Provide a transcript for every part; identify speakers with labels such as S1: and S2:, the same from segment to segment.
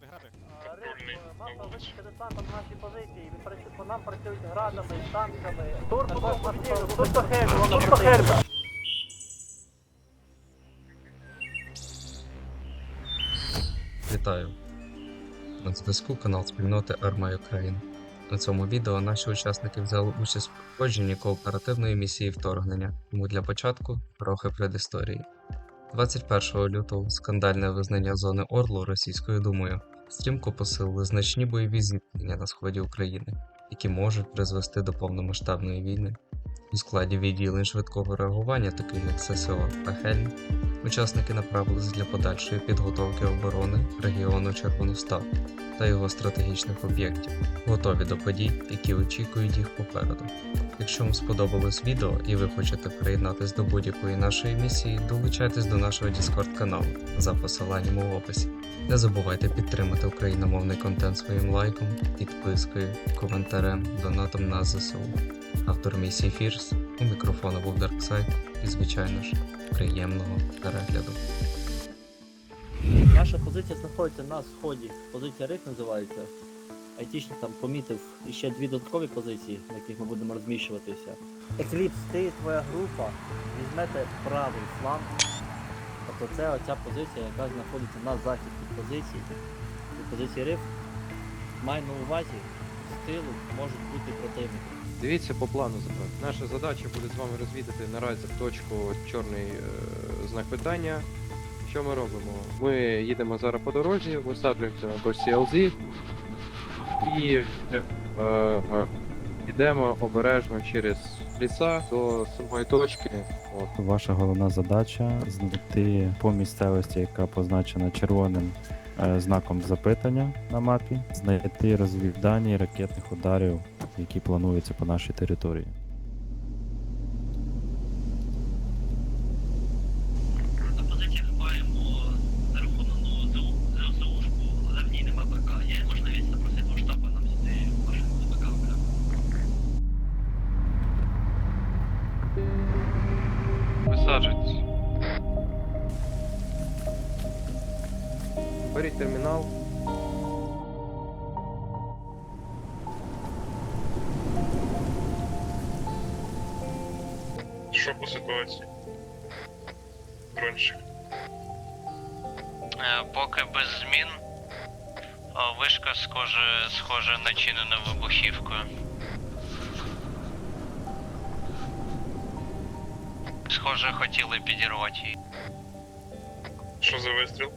S1: Граби, граби.
S2: Мапа
S3: на вулиці.
S2: наші позиції. По нам працюють градами, танками. Турбо, турбо хель, турбо хель.
S4: Вітаю! На зв'язку канал спільноти Арма Україн. На цьому відео наші учасники взяли участь в проходженні кооперативної місії вторгнення, тому для початку трохи предісторії. 21 лютого скандальне визнання зони Орлу Російською Думою стрімко посилили значні бойові зіткнення на сході України, які можуть призвести до повномасштабної війни. У складі відділень швидкого реагування, таких як ССО та Хельм, Учасники направились для подальшої підготовки оборони регіону Червоностав та його стратегічних об'єктів, готові до подій, які очікують їх попереду. Якщо вам сподобалось відео і ви хочете приєднатись до будь-якої нашої місії, долучайтесь до нашого Discord каналу за посиланням у описі. Не забувайте підтримати україномовний контент своїм лайком, підпискою, коментарем, донатом на ЗСУ. Автор місії Фірс у мікрофону був Дарксайд і, звичайно ж, приємного перегляду.
S2: Наша позиція знаходиться на сході. Позиція РИК називається. Айтішник там помітив ще дві додаткові позиції, на яких ми будемо розміщуватися. Екліпс, ти і твоя група візьмете правий фланг. Тобто це оця позиція, яка знаходиться на захід позиції. Від позиції РИФ. Май на увазі, з тилу можуть бути противники.
S5: Дивіться по плану запевне. Наша задача буде з вами розвідати наразі точку чорний е, знак питання. Що ми робимо? Ми їдемо зараз по дорозі, висаджуємося на точці LZ і е, е, йдемо обережно через ліса до самої точки. От.
S6: Ваша головна задача знайти по місцевості, яка позначена червоним е, знаком запитання на мапі, знайти розвіддані ракетних ударів, які плануються по нашій території.
S5: Термінал.
S3: Що по ситуації? Дрончик.
S7: Е, Поки без змін. А Вишка схоже, схоже начинена вибухівкою. Схоже, хотіли підірвати її.
S3: Що за вистріл?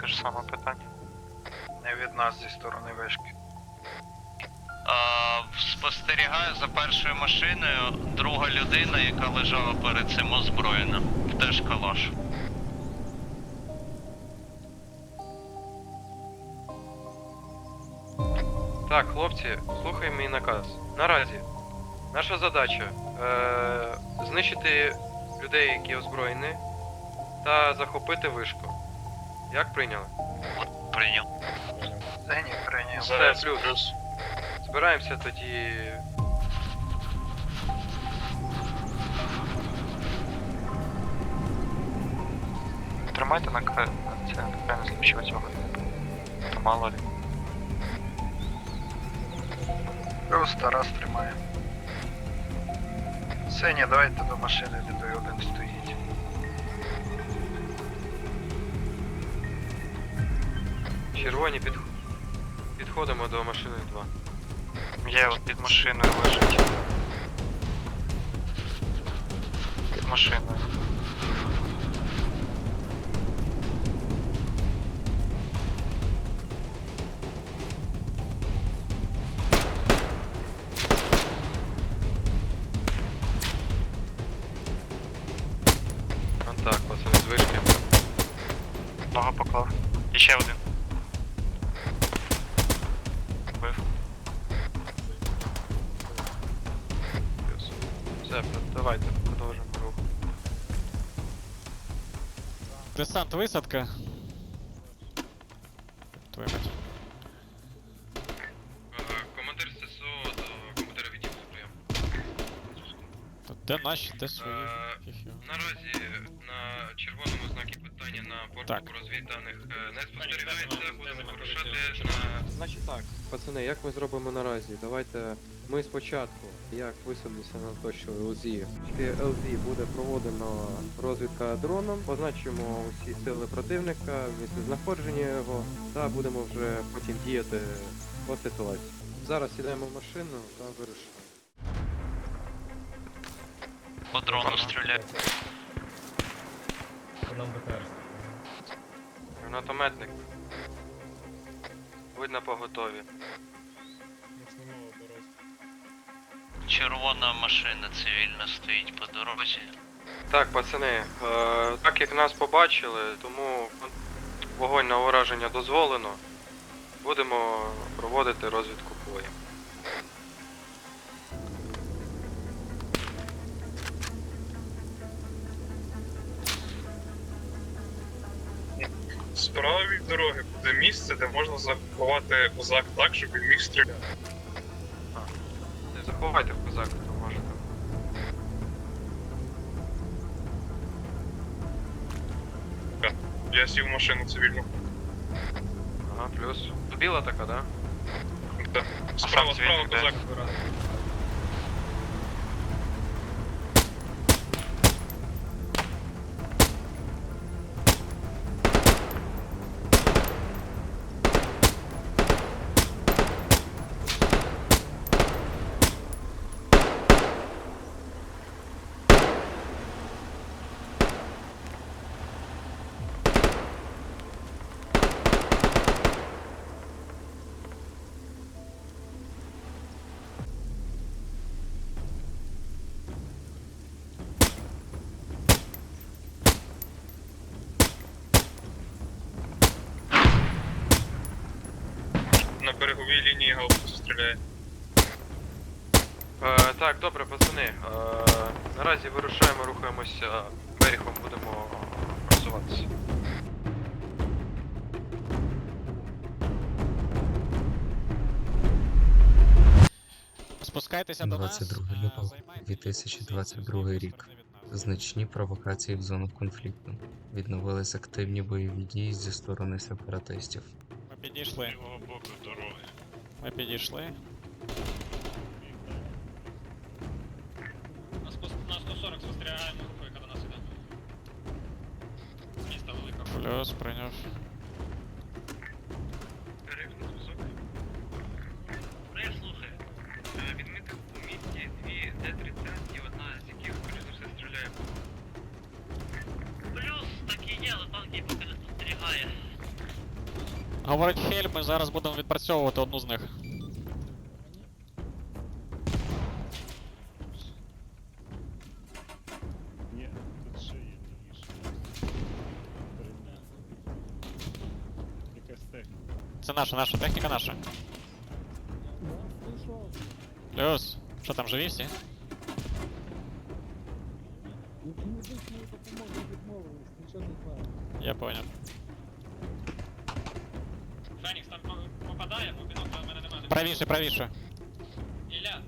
S7: Те ж саме питання.
S8: Не від нас зі сторони вишки.
S7: А, спостерігаю за першою машиною друга людина, яка лежала перед цим озброєна. Теж калаш.
S5: Так, хлопці, слухай мій наказ. Наразі наша задача е- знищити людей, які озброєні, та захопити вишку. Як прийняли?
S7: Прийняв.
S8: Зені прийняв.
S3: Зараз
S5: плюс.
S3: плюс.
S5: Збираємося тоді.
S7: Тримайте на це на слідчого цього. То мало ли.
S8: Плюс Тарас тримає. Сені, давайте до машини, де той один стоїть.
S5: Червоні під... підходимо до машини 2.
S7: Є от під машиною лежить. Під машиною.
S5: Все, давайте продовжимо рух.
S1: Десант, висадка. Твою мать.
S5: Командир ССО до командира відділу прийом.
S1: То де наші, де свої?
S5: Е,
S1: Фіг його.
S5: Наразі на червоному знакі питання питання на порту
S1: Так.
S5: розвідданих е, не спостерігається, будемо вирушати на... Значить так. Пацани, як ми зробимо наразі? Давайте ми спочатку, як висадимося на точку ЛЗ, ЛЗ буде проводено розвідка дроном, позначимо усі сили противника, місце знаходження його, та будемо вже потім діяти по ситуації. Зараз сідаємо в машину та вирушимо.
S7: По дрону стріляє.
S5: Гранатометник. Видно по готові.
S7: Червона машина цивільна стоїть по дорозі.
S5: Так, пацани, е, так як нас побачили, тому вогонь на ураження дозволено. Будемо проводити розвідку бою.
S3: Справа від дороги буде місце, де можна заховати козак так, щоб він міг стріляти.
S5: Не заховайте в козак, то можете.
S3: Я сів в машину цивільну.
S5: Ага, плюс. Біла така, да?
S3: Так. Справа,
S5: цивільний
S3: справа козак. На береговій лінії гаубиця стріляє.
S5: Е, так, добре, пацани. Е, наразі вирушаємо, рухаємося берегом, будемо просуватися.
S1: Спускайтеся до нас.
S4: 22
S1: е,
S4: лютого
S1: займайте
S4: 2022 рік. Значні провокації в зонах конфлікту. Відновились активні бойові дії зі сторони сепаратистів.
S1: Ми підійшли.
S3: боку дороги.
S1: Ми підійшли.
S9: На 140 спостерігаємо групу, яка до нас іде. З міста велика.
S1: Плюс прийняв. Говорить Хель, ми зараз будемо відпрацьовувати одну з них.
S6: Ні, тут ще є Якась техніка.
S1: Це наша, наша техніка наша. Плюс. Що там живі всі? Я понял.
S9: Фенікс там по- попадає, бо бінокля в мене немає.
S1: Правіше, правіше.
S9: Ілля,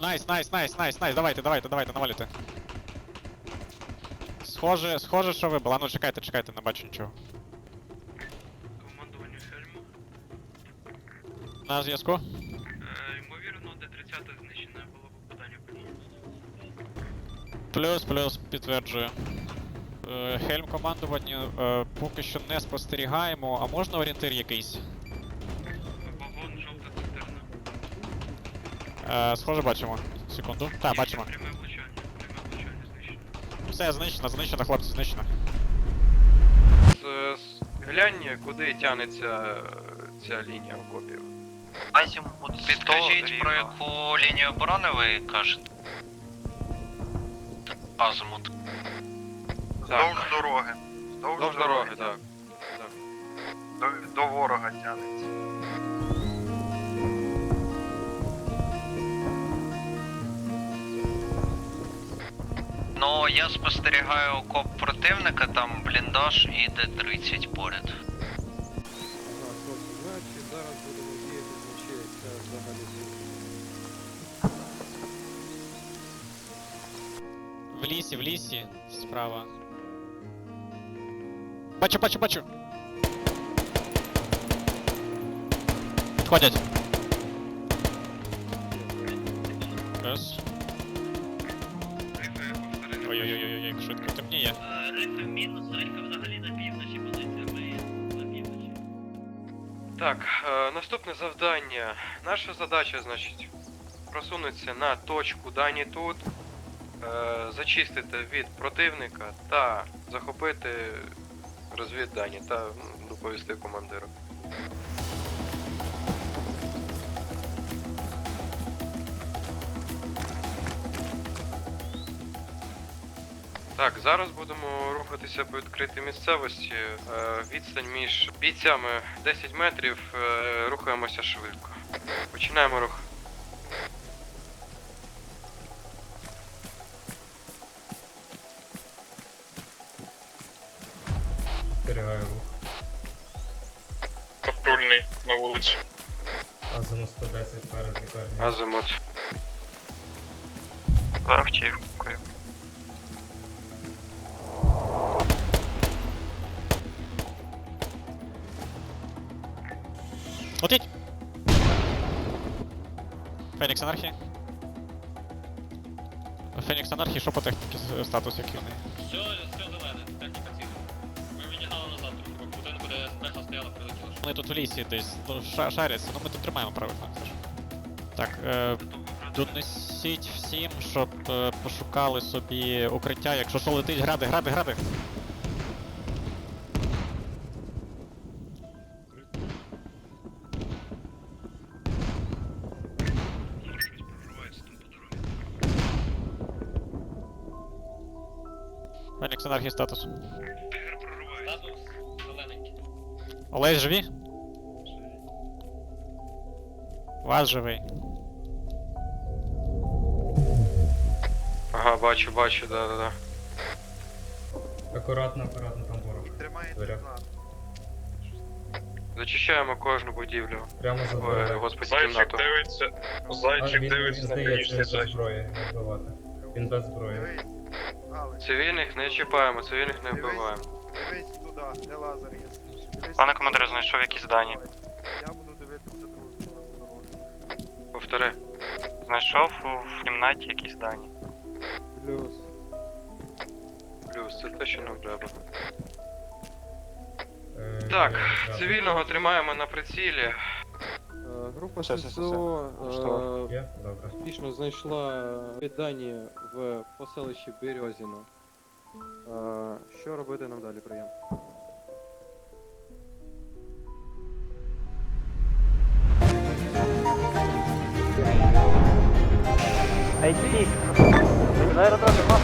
S1: Найс, найс, найс, найс, найс, давайте, давайте, давайте, навалюйте. Схоже, схоже, що вибило. А ну чекайте, чекайте, не бачу нічого.
S7: Командуванню фільму.
S1: На зв'язку.
S7: Е, ймовірно, Д-30 знищена було попадання по ній.
S1: Плюс, плюс, підтверджую. Е, Хельм командування е, поки що не спостерігаємо, а можна орієнтир якийсь?
S7: Вагон, жовта цистерна.
S1: Е, схоже, бачимо. Секунду. Так, бачимо.
S7: Пряме влучання, пряме влучання знищено.
S1: Все, знищено, знищено, хлопці, знищено.
S5: Глянь, куди тягнеться е, ця лінія окопів.
S7: Підкажіть, про яку лінію оборони ви кажете? Азимут.
S8: Вздовж дороги.
S5: Вздовж дороги, так.
S8: До, до ворога тягнеться.
S7: Ну, я спостерігаю окоп противника, там бліндаж і Д-30 поряд.
S5: Значить зараз будемо діяти, значить це взагалі.
S1: В лісі, в лісі, справа. Бачу, бачу, бачу. Підходять. Раз. Ой-ой-ой, швидко темніє.
S7: Е, Рифи мінус, Альфа взагалі на півночі позиція, ми на півночі.
S5: Так, е, наступне завдання. Наша задача, значить, просунутися на точку дані тут, е, зачистити від противника та захопити розвіддані та доповісти командиру. Так, зараз будемо рухатися по відкритій місцевості. Е, Відстань між бійцями 10 метрів. е, Рухаємося швидко. Починаємо рух.
S4: Зберігаю рух.
S3: Патрульний на вулиці.
S4: Азиму 110 перед лікарнею.
S5: Азимут.
S8: Автівкою.
S1: Летить! Фенікс анархії. Фенікс анархії, що по техніці с- статус який у неї?
S9: Все, все стояла, прилетіло.
S1: Вони тут у лісі десь ша- шаряться, ну ми тут тримаємо правий фланг. Так, е, донесіть всім, щоб е, пошукали собі укриття, якщо що летить, гради, гради, гради. Фенікс анархії статус. Олесь живі? Вас живий.
S5: Ага, бачу, бачу, да, да, да.
S4: Акуратно, акуратно там ворог.
S8: Тримається
S4: Дверях.
S5: Зачищаємо кожну будівлю.
S4: Прямо за
S5: Ой, господи,
S3: Зайчик
S5: кімнату.
S3: дивиться.
S4: А,
S3: Зайчик
S4: він,
S3: дивиться
S4: він
S3: на
S4: здається,
S3: північний
S4: без зброї, вбивати. Він без зброї.
S8: Дивись.
S5: Цивільних не чіпаємо, цивільних не вбиваємо.
S8: дивись туди, де лазер
S10: Пане
S8: туди.
S10: командире, знайшов якісь дані.
S8: Я буду дивитися другу.
S5: Повтори.
S10: Знайшов в кімнаті якісь дані.
S5: Плюс. Плюс, це те, що нам треба.
S4: Е,
S5: Так,
S4: я-
S5: цивільного тримаємо на прицілі. Е, Група
S10: Все, все, все,
S5: ССО
S10: Що?
S5: е,
S4: Є? Добре.
S5: успішно знайшла віддані в поселищі Березіно. Е, Що робити нам далі, прийом?
S2: Айтішник. На аеродромі масовий десант.